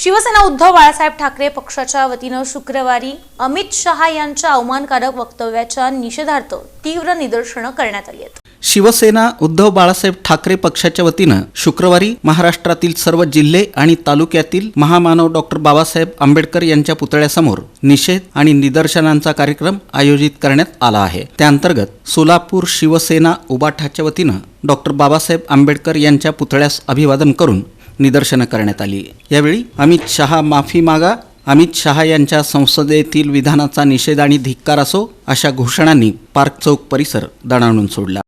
शिवसेना उद्धव बाळासाहेब ठाकरे पक्षाच्या वतीनं शुक्रवारी अमित शहा यांच्या अवमानकारक वक्तव्याच्या निषेधार्थ तीव्र निदर्शनं करण्यात आली आहेत. शिवसेना उद्धव बाळासाहेब ठाकरे पक्षाच्या वतीनं शुक्रवारी महाराष्ट्रातील सर्व जिल्हे आणि तालुक्यातील महामानव डॉक्टर बाबासाहेब आंबेडकर यांच्या पुतळ्यासमोर निषेध आणि निदर्शनांचा कार्यक्रम आयोजित करण्यात आला आहे. त्याअंतर्गत सोलापूर शिवसेना उबाठाच्या वतीनं डॉक्टर बाबासाहेब आंबेडकर यांच्या पुतळ्यास अभिवादन करून निदर्शनं करण्यात आली. यावेळी अमित शहा माफी मागा अमित शहा यांच्या संसदेतील विधानाचा निषेध आणि धिक्कार असो अशा घोषणांनी पार्क चौक परिसर दणाणून सोडला.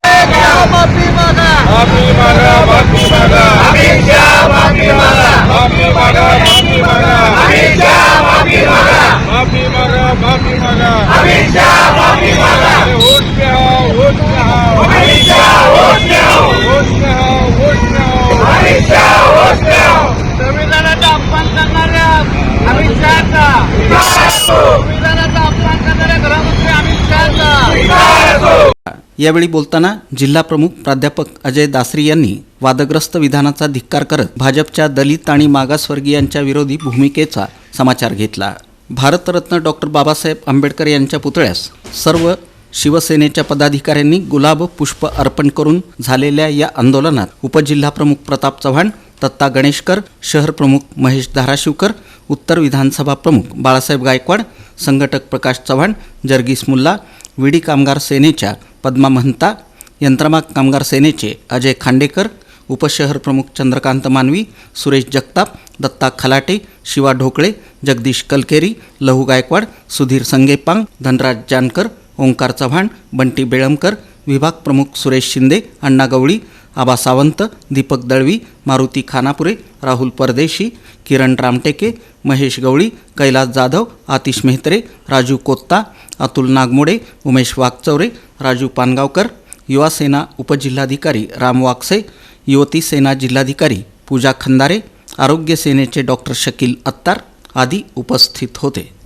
माफी मागा माफी मागा माफी मागा अमित शहा माफी मागा माफी मागा माफी मागा अमित शहा माफी मागा माफी मागा माफी मागा अमित शहा माफी मागा वोट पे आओ वोट पे आओ अमित शहा वोट पे आओ वोट पे आओ वोट पे आओ अमित शहा वोट पे आओ संविधानाचा अपमान करणाऱ्या अमित शहाचा संविधानाचा अपमान करणाऱ्या गृहमंत्री अमित शहाचा यावेळी बोलताना जिल्हा प्रमुख प्राध्यापक अजय दासरी यांनी वादग्रस्त विधानाचा धिक्कार करत भाजपच्या दलित आणि मागासवर्गीयांच्या विरोधी भूमिकेचा समाचार घेतला. भारतरत्न डॉक्टर बाबासाहेब आंबेडकर यांच्या पुतळ्यास सर्व शिवसेनेच्या पदाधिकाऱ्यांनी गुलाब पुष्प अर्पण करून झालेल्या या आंदोलनात उपजिल्हाप्रमुख प्रताप चव्हाण दत्ता गणेशकर शहर प्रमुख महेश धाराशिवकर उत्तर विधानसभा प्रमुख बाळासाहेब गायकवाड संघटक प्रकाश चव्हाण जर्गीस मुल्ला विडी कामगार सेनेच्या पद्मा महंता यंत्रमाग कामगार सेनेचे अजय खांडेकर उपशहर प्रमुख चंद्रकांत मानवी सुरेश जगताप दत्ता खलाटे शिवा ढोकळे जगदीश कलकेरी लहू गायकवाड सुधीर संगेपांग धनराज जानकर ओंकार चव्हाण बंटी बेळमकर विभाग प्रमुख सुरेश शिंदे अण्णा गवळी आबा सावंत दीपक दळवी मारुती खानापुरे राहुल परदेशी किरण रामटेके महेश गवळी कैलास जाधव आतिश मेहत्रे राजू कोत्ता अतुल नागमोडे उमेश वाघचौरे राजू पानगावकर युवा सेना उपजिल्हाधिकारी राम वाकसे युवती सेना जिल्हाधिकारी पूजा खंदारे आरोग्य सेनेचे डॉक्टर शकील अत्तार आदी उपस्थित होते.